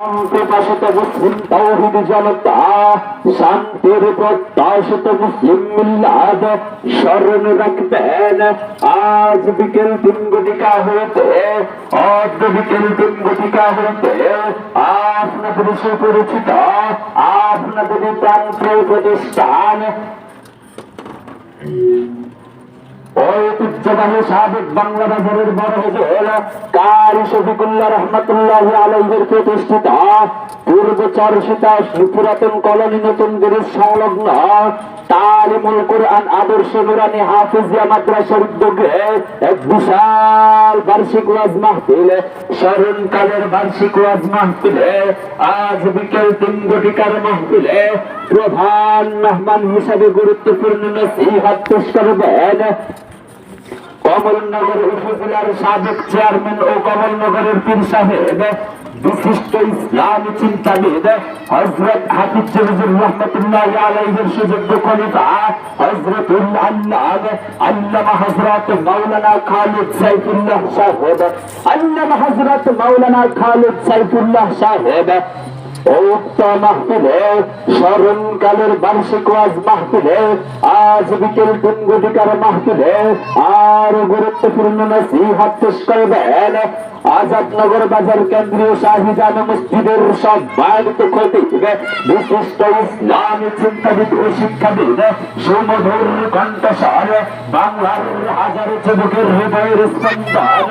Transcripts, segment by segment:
প্রকাশিত মুসলিম তৌহিদ জনতা শান্তির প্রত্যাশিত মুসলিম মিল্লাদ স্মরণ রাখবেন। আজ বিকেল তিন ঘটিকা হইতে অর্ধ বিকেল তিন ঘটিকা হইতে আপনাদের সুপরিচিত, আপনাদের প্রান্তীয় প্রতিষ্ঠান ঐতিহ্যবাহী সাবেক বাংলা বাজারের বড় হুজুর কারি শফিকুল্লাহ রহমতুল্লাহ আলহের প্রতিষ্ঠিত পূর্ব চর্ষিতা পুরাতন কলোনি নতুন ব্রিজ সংলগ্ন তালিমুল কোরআন আদর্শ নুরানি হাফিজিয়া মাদ্রাসার উদ্যোগে প্রধান মেহমান হিসাবে গুরুত্বপূর্ণ কমলনগর উপজেলার সাবেক চেয়ারম্যান ও কমলনগরের পীর সাহেব, বিশিষ্ট ইসলামী চিন্তাবিদ হজরত হাফিজ হুজুর রহমতুল্লাহ আলাইহির সুযোগ্য খলিফা হজরত আল্লাহ আল্লামা হজরত মাওলানা খালিদ সাইফুল্লাহ সাহেব, আল্লামা হজরত মাওলানা খালিদ সাইফুল্লাহ সাহেব উক্ত মাহফিলে স্মরণকালের বার্ষিক ওয়াজ মাহফিলে, আজ বিকেল তিন ঘটিকার মাহফিলে, আর গুরুত্বপূর্ণ নসিহাত পেশ করবেন আজাদনগর বাজার কেন্দ্রীয় শাহিজান মসজিদের সম্মানিত খতিব বিশিষ্ট ইসলামী চিন্তাবিদ ও শিক্ষাবিদ সুমধুর কণ্ঠস্বর, বাংলার হাজার যুবকের হৃদয়ের স্পন্দন।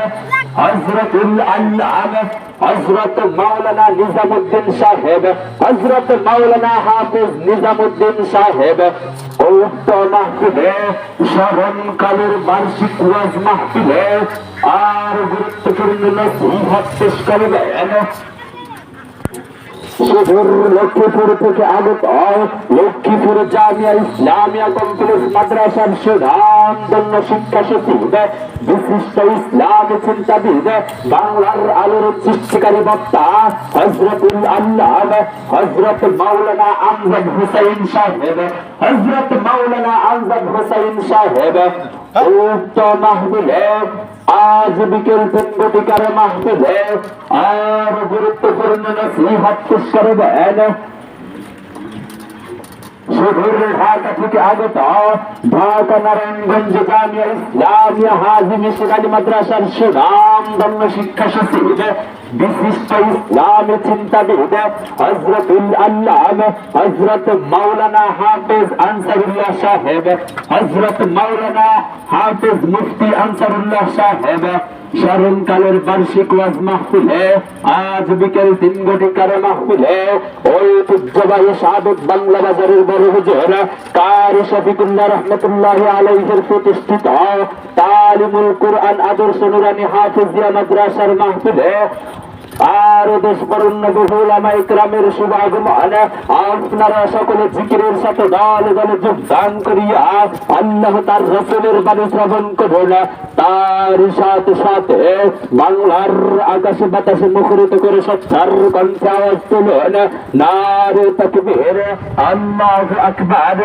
হজরতুল আল্লাহ হজরত মাওলানা নিজামুদ্দিন সাহেব হজরত মাওলানা হাফিজ নিজামুদ্দিন সাহেব, উক্ত মাহফিলে স্মরণকালের বার্ষিক ওয়াজ মাহফিলে আর গুরুত্বপূর্ণ নসিহত করবেন। সুদূর লক্ষ্মীপুর থেকে আগত লক্ষ্মীপুর জামিয়া ইসলামিয়া কমপ্লেক্স মাদ্রাসার সুধামদন্য শিক্ষা সচিব। বিশিষ্ট ইসলামী চিন্তাবিদ, বাংলার আলোর সৃষ্টিকারী বক্তা হজরতুল আল্লাহ হজরত মাওলানা আমজাদ হুসাইন সাহেব হজরত মাওলানা আমজাদ হুসাইন সাহেব। উক্ত মাহবিলে আজ বিকেল তিন ঘটিকার মাহফিলে আর গুরুত্বপূর্ণ নসিহত পেশ করবেন সুদূর ঢাকা থেকে আগত ঢাকা নারায়ণগঞ্জ জামিয়া ইসলামিয়া হাজি মিশর আলী মাদ্রাসার সুনাম ধন্য শিক্ষা সচিব, বিশিষ্ট ইসলামী চিন্তাবিদ হজরতুল আল্লাহ হজরত আনসারুল্লাহ সাহেব হজরত মাওলানা হাফিজ মুফতি আনসারুল্লাহ সাহেব। স্মরণকালের বার্ষিক ওয়াজ মাহফিলে আজ বিকেল তিন ঘটিকার মাহফিলে ঐতিহ্যবাহী সাবেক বাংলা বাজারের বড় হুজুর, কার শফিকুল্লাহ রহমতুল্লাহ আলহের প্রতিষ্ঠিত? তালিমুল কোরআন আদর্শ নুরানি হাফিজিয়া মাদ্রাসার মাহফিলে আর দেশ বরণ্য বহুল আমার গ্রামের শুভ আগমন আপনারা সকলে জিকিরের সাথে দল দলে যোগদান করিয়া আল্লাহ তার রসুলের বাণী শ্রবণ করুন। তার সাথে সাথে বাংলার আকাশে বাতাসে মুখরিত করে সত্যার কণ্ঠে আওয়াজ তুলুন। নারে তকবীর। আল্লাহ আকবার।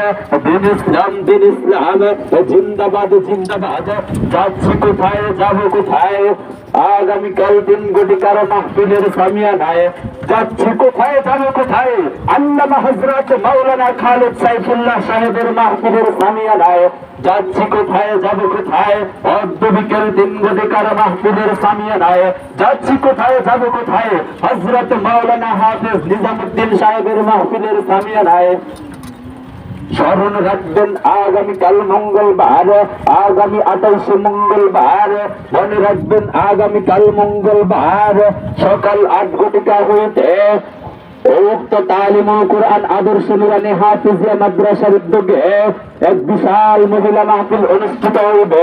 দিন ইসলাম দিন ইসলাম। জিন্দাবাদ জিন্দাবাদ। যাচ্ছি কোথায়? যাব কোথায়? আগামীকাল দিন ঘটিকার মাহফিলের সামিয়ানায় যাচ্ছি কোথায় যাব কোথায়? আল্লামা হজরত মাওলানা খালিদ সাইফুল্লাহ সাহেবের মাহফিলের সামিয়ানায় যাচ্ছি কোথায়, যাব কোথায়? অর্ধ বিকেল দিন ঘটিকার মাহফিলের সামিয়ানায় যাচ্ছি কোথায়, যাব কোথায়? হজরত মাওলানা হাফিজ নিজামুদ্দিন সাহেবের মাহফিলের সামিয়ানায় স্মরণ রাখবেন আগামীকাল মঙ্গলবার, আগামী আঠাইশে মঙ্গলবার। মনে রাখবেন আগামীকাল মঙ্গলবার, সকাল আট ঘটিকা হইতে উক্ত তালিমুল কোরআন আদর্শ নুরানি হাফিজিয়া মাদ্রাসার উদ্যোগে এক বিশাল মহিলা মাহফিল অনুষ্ঠিত হইবে।